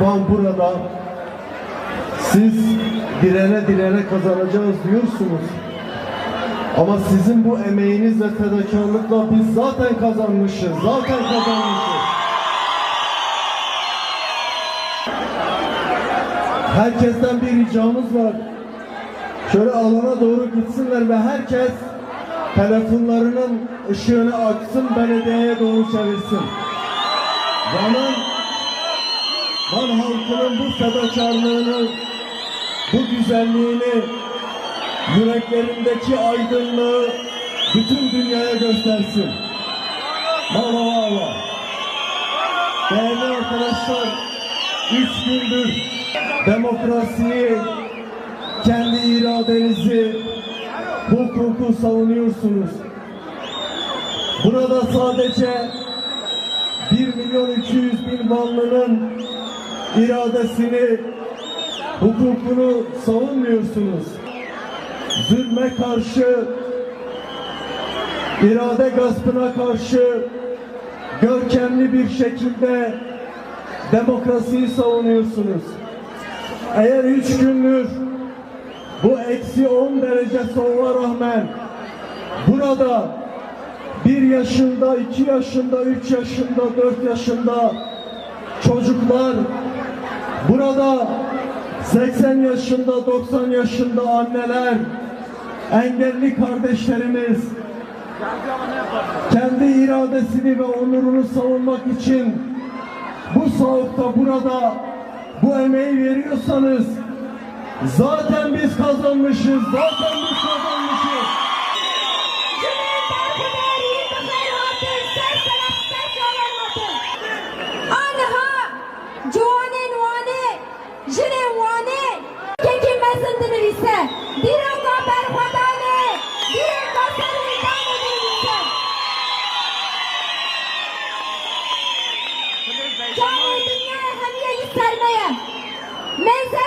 ama siz direne direne kazanacağız diyorsunuz. Ama sizin bu emeğiniz ve fedakarlıkla biz zaten kazanmışız. Zaten kazanmışız. Herkesten bir ricamız var. Şöyle alana doğru gitsinler ve herkes telefonlarının ışığını açsın, belediyeye doğru çevirsin. Van'ın, Van halkının bu fedakarlığını, bu güzelliğini, yüreklerindeki aydınlığı bütün dünyaya göstersin. Valla valla. Değerli arkadaşlar, üç gündür demokrasiyi, kendi iradenizi, hukuku savunuyorsunuz. Burada sadece 1 milyon 200 bin Vanlı'nın iradesini, hukukunu savunmuyorsunuz. Zulme karşı, irade gaspına karşı görkemli bir şekilde demokrasiyi savunuyorsunuz. Eğer üç gündür bu eksi 10 derece soğuğa rağmen burada bir yaşında, iki yaşında, üç yaşında, dört yaşında çocuklar burada 80 yaşında, 90 yaşında anneler, engelli kardeşlerimiz kendi iradesini ve onurunu savunmak için bu soğukta burada bu emeği veriyorsanız zaten biz kazanmışız, zaten ژنێوانێ کێکی مەزن دەنویسە دیرەگا بەرخەدانێ دیرەگا سەرویدان دەنویسە جاوی دنیا هەمیە یسەرمەیە مێزە